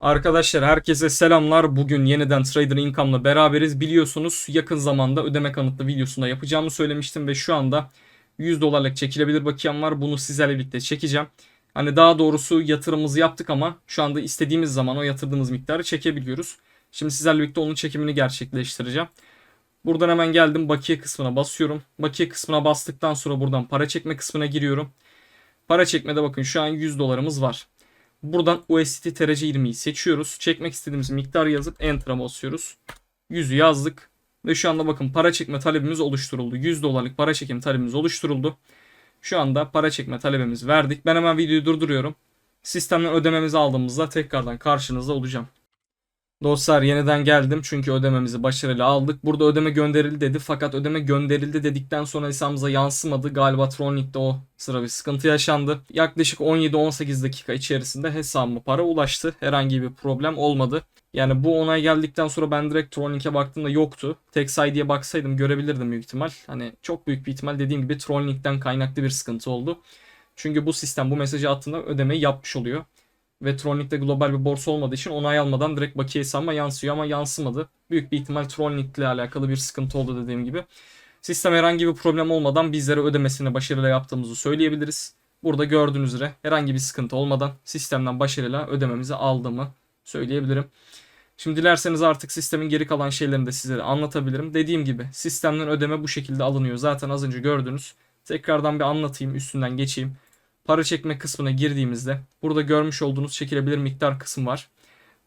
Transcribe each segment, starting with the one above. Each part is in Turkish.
Arkadaşlar herkese selamlar. Bugün yeniden Trader Income'la beraberiz. Biliyorsunuz yakın zamanda ödeme kanıtlı videosunda yapacağımı söylemiştim ve şu anda 100 dolarlık çekilebilir bakiyem var. Bunu sizlerle birlikte çekeceğim. Hani daha doğrusu yatırımımızı yaptık ama şu anda istediğimiz zaman o yatırdığımız miktarı çekebiliyoruz. Şimdi sizlerle birlikte onun çekimini gerçekleştireceğim. Buradan hemen geldim bakiye kısmına basıyorum. Bakiye kısmına bastıktan sonra buradan para çekme kısmına giriyorum. Para çekmede bakın şu an 100 dolarımız var. Buradan USDT TRC20'yi seçiyoruz. Çekmek istediğimiz miktarı yazıp Enter'a basıyoruz. 100'ü yazdık. Ve şu anda bakın para çekme talebimiz oluşturuldu. 100 dolarlık para çekim talebimiz oluşturuldu. Şu anda para çekme talebimiz verdik. Ben hemen videoyu durduruyorum. Sistemden ödememizi aldığımızda tekrardan karşınızda olacağım. Dostlar yeniden geldim çünkü ödememizi başarıyla aldık. Burada ödeme gönderildi dedi fakat ödeme gönderildi dedikten sonra hesabımıza yansımadı. Galiba Tronlink'te o sıra bir sıkıntı yaşandı. Yaklaşık 17-18 dakika içerisinde hesabıma para ulaştı. Herhangi bir problem olmadı. Yani bu onay geldikten sonra ben direkt Tronlink'e baktığımda yoktu. Text ID'ye baksaydım görebilirdim büyük ihtimal. Hani çok büyük bir ihtimal dediğim gibi Tronlink'ten kaynaklı bir sıkıntı oldu. Çünkü bu sistem bu mesajı attığında ödemeyi yapmış oluyor ve Tronlink'te global bir borsa olmadığı için onay almadan direkt bakiye hesabıma yansıyor ama yansımadı. Büyük bir ihtimal Tronlink ile alakalı bir sıkıntı oldu dediğim gibi. Sistem herhangi bir problem olmadan bizlere ödemesini başarıyla yaptığımızı söyleyebiliriz. Burada gördüğünüz üzere herhangi bir sıkıntı olmadan sistemden başarıyla ödememizi aldığımı söyleyebilirim. Şimdi dilerseniz artık sistemin geri kalan şeylerini de sizlere anlatabilirim. Dediğim gibi sistemden ödeme bu şekilde alınıyor. Zaten az önce gördünüz. Tekrardan bir anlatayım, üstünden geçeyim para çekme kısmına girdiğimizde burada görmüş olduğunuz çekilebilir miktar kısım var.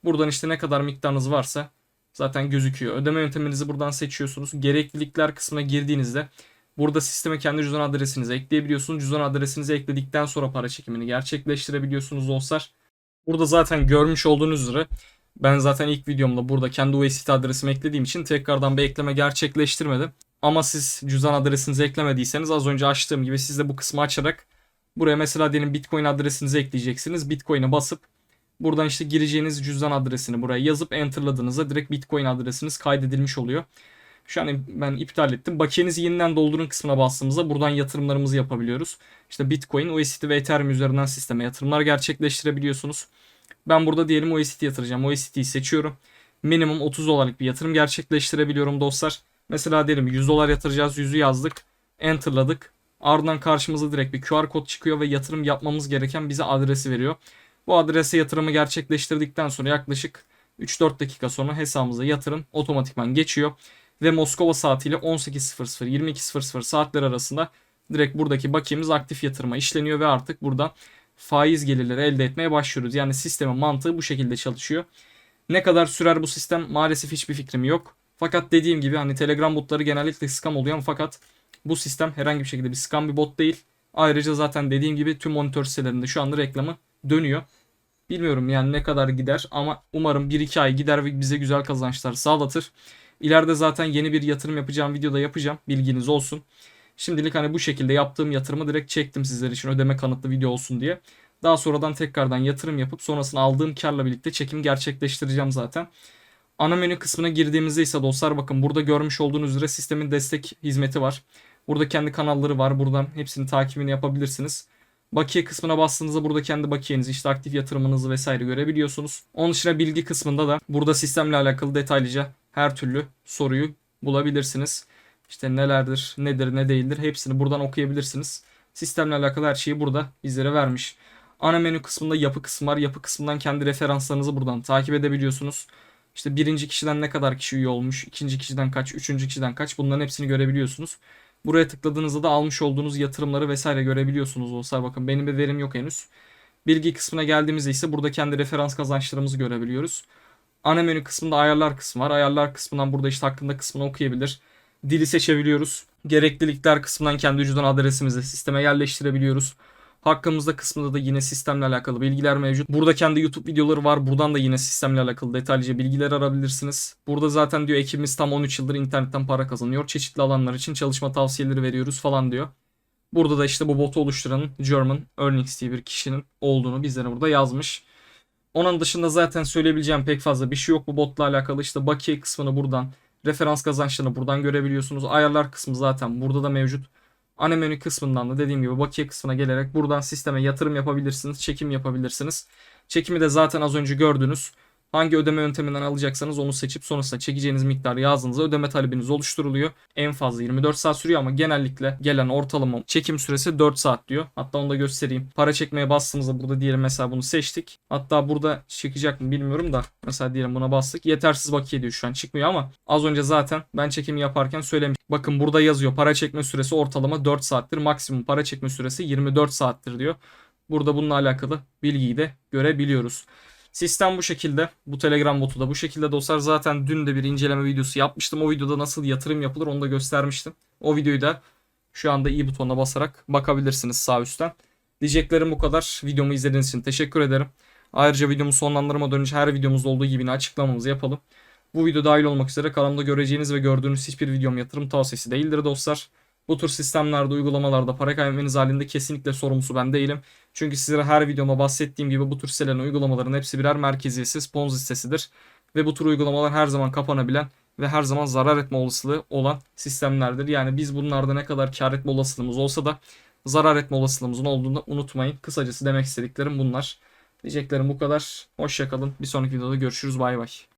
Buradan işte ne kadar miktarınız varsa zaten gözüküyor. Ödeme yönteminizi buradan seçiyorsunuz. Gereklilikler kısmına girdiğinizde burada sisteme kendi cüzdan adresinizi ekleyebiliyorsunuz. Cüzdan adresinizi ekledikten sonra para çekimini gerçekleştirebiliyorsunuz dostlar. Burada zaten görmüş olduğunuz üzere ben zaten ilk videomda burada kendi USDT adresimi eklediğim için tekrardan bir ekleme gerçekleştirmedim. Ama siz cüzdan adresinizi eklemediyseniz az önce açtığım gibi siz de bu kısmı açarak Buraya mesela diyelim Bitcoin adresinizi ekleyeceksiniz. Bitcoin'e basıp buradan işte gireceğiniz cüzdan adresini buraya yazıp enterladığınızda direkt Bitcoin adresiniz kaydedilmiş oluyor. Şu an ben iptal ettim. Bakiyenizi yeniden doldurun kısmına bastığımızda buradan yatırımlarımızı yapabiliyoruz. İşte Bitcoin, USDT ve Ethereum üzerinden sisteme yatırımlar gerçekleştirebiliyorsunuz. Ben burada diyelim USDT yatıracağım. USDT'yi seçiyorum. Minimum 30 dolarlık bir yatırım gerçekleştirebiliyorum dostlar. Mesela diyelim 100 dolar yatıracağız. 100'ü yazdık. Enterladık. Ardından karşımıza direkt bir QR kod çıkıyor ve yatırım yapmamız gereken bize adresi veriyor. Bu adrese yatırımı gerçekleştirdikten sonra yaklaşık 3-4 dakika sonra hesabımıza yatırım otomatikman geçiyor. Ve Moskova saatiyle 18.00 22.00 saatler arasında direkt buradaki bakiyemiz aktif yatırıma işleniyor ve artık burada faiz gelirleri elde etmeye başlıyoruz. Yani sistemin mantığı bu şekilde çalışıyor. Ne kadar sürer bu sistem maalesef hiçbir fikrim yok. Fakat dediğim gibi hani Telegram botları genellikle scam oluyor fakat bu sistem herhangi bir şekilde bir scam bir bot değil. Ayrıca zaten dediğim gibi tüm monitör sitelerinde şu anda reklamı dönüyor. Bilmiyorum yani ne kadar gider ama umarım 1-2 ay gider ve bize güzel kazançlar sağlatır. İleride zaten yeni bir yatırım yapacağım videoda yapacağım. Bilginiz olsun. Şimdilik hani bu şekilde yaptığım yatırımı direkt çektim sizler için ödeme kanıtlı video olsun diye. Daha sonradan tekrardan yatırım yapıp sonrasında aldığım karla birlikte çekim gerçekleştireceğim zaten. Ana menü kısmına girdiğimizde ise dostlar bakın burada görmüş olduğunuz üzere sistemin destek hizmeti var. Burada kendi kanalları var. Buradan hepsini takibini yapabilirsiniz. Bakiye kısmına bastığınızda burada kendi bakiyenizi, işte aktif yatırımınızı vesaire görebiliyorsunuz. Onun dışında bilgi kısmında da burada sistemle alakalı detaylıca her türlü soruyu bulabilirsiniz. İşte nelerdir, nedir, ne değildir hepsini buradan okuyabilirsiniz. Sistemle alakalı her şeyi burada bizlere vermiş. Ana menü kısmında yapı kısmı var. Yapı kısmından kendi referanslarınızı buradan takip edebiliyorsunuz. İşte birinci kişiden ne kadar kişi üye olmuş, ikinci kişiden kaç, üçüncü kişiden kaç bunların hepsini görebiliyorsunuz. Buraya tıkladığınızda da almış olduğunuz yatırımları vesaire görebiliyorsunuz dostlar. Bakın benim bir verim yok henüz. Bilgi kısmına geldiğimizde ise burada kendi referans kazançlarımızı görebiliyoruz. Ana menü kısmında ayarlar kısmı var. Ayarlar kısmından burada işte hakkında kısmını okuyabilir. Dili seçebiliyoruz. Gereklilikler kısmından kendi cüzdan adresimizi sisteme yerleştirebiliyoruz. Hakkımızda kısmında da yine sistemle alakalı bilgiler mevcut. Burada kendi YouTube videoları var. Buradan da yine sistemle alakalı detaylıca bilgiler arabilirsiniz. Burada zaten diyor ekibimiz tam 13 yıldır internetten para kazanıyor. Çeşitli alanlar için çalışma tavsiyeleri veriyoruz falan diyor. Burada da işte bu botu oluşturanın German Earnings diye bir kişinin olduğunu bizlere burada yazmış. Onun dışında zaten söyleyebileceğim pek fazla bir şey yok bu botla alakalı. İşte bakiye kısmını buradan, referans kazançlarını buradan görebiliyorsunuz. Ayarlar kısmı zaten burada da mevcut. Ana menü kısmından da dediğim gibi bakiye kısmına gelerek buradan sisteme yatırım yapabilirsiniz, çekim yapabilirsiniz. Çekimi de zaten az önce gördünüz. Hangi ödeme yönteminden alacaksanız onu seçip sonrasında çekeceğiniz miktarı yazdığınızda ödeme talebiniz oluşturuluyor. En fazla 24 saat sürüyor ama genellikle gelen ortalama çekim süresi 4 saat diyor. Hatta onu da göstereyim. Para çekmeye bastığımızda burada diyelim mesela bunu seçtik. Hatta burada çıkacak mı bilmiyorum da mesela diyelim buna bastık. Yetersiz bakiye diyor şu an çıkmıyor ama az önce zaten ben çekimi yaparken söylemiştim. Bakın burada yazıyor para çekme süresi ortalama 4 saattir. Maksimum para çekme süresi 24 saattir diyor. Burada bununla alakalı bilgiyi de görebiliyoruz. Sistem bu şekilde. Bu Telegram botu da bu şekilde dostlar. Zaten dün de bir inceleme videosu yapmıştım. O videoda nasıl yatırım yapılır onu da göstermiştim. O videoyu da şu anda i butonuna basarak bakabilirsiniz sağ üstten. Diyeceklerim bu kadar. Videomu izlediğiniz için teşekkür ederim. Ayrıca videomu sonlandırmadan önce her videomuzda olduğu gibi yine açıklamamızı yapalım. Bu video dahil olmak üzere kanalımda göreceğiniz ve gördüğünüz hiçbir videom yatırım tavsiyesi değildir dostlar. Bu tür sistemlerde, uygulamalarda para kaybetmeniz halinde kesinlikle sorumlusu ben değilim. Çünkü sizlere her videoma bahsettiğim gibi bu tür sitelerin uygulamaların hepsi birer merkeziyetsiz Ponzi sitesidir. Ve bu tür uygulamalar her zaman kapanabilen ve her zaman zarar etme olasılığı olan sistemlerdir. Yani biz bunlarda ne kadar kar etme olasılığımız olsa da zarar etme olasılığımızın olduğunu unutmayın. Kısacası demek istediklerim bunlar. Diyeceklerim bu kadar. Hoşçakalın. Bir sonraki videoda görüşürüz. Bay bay.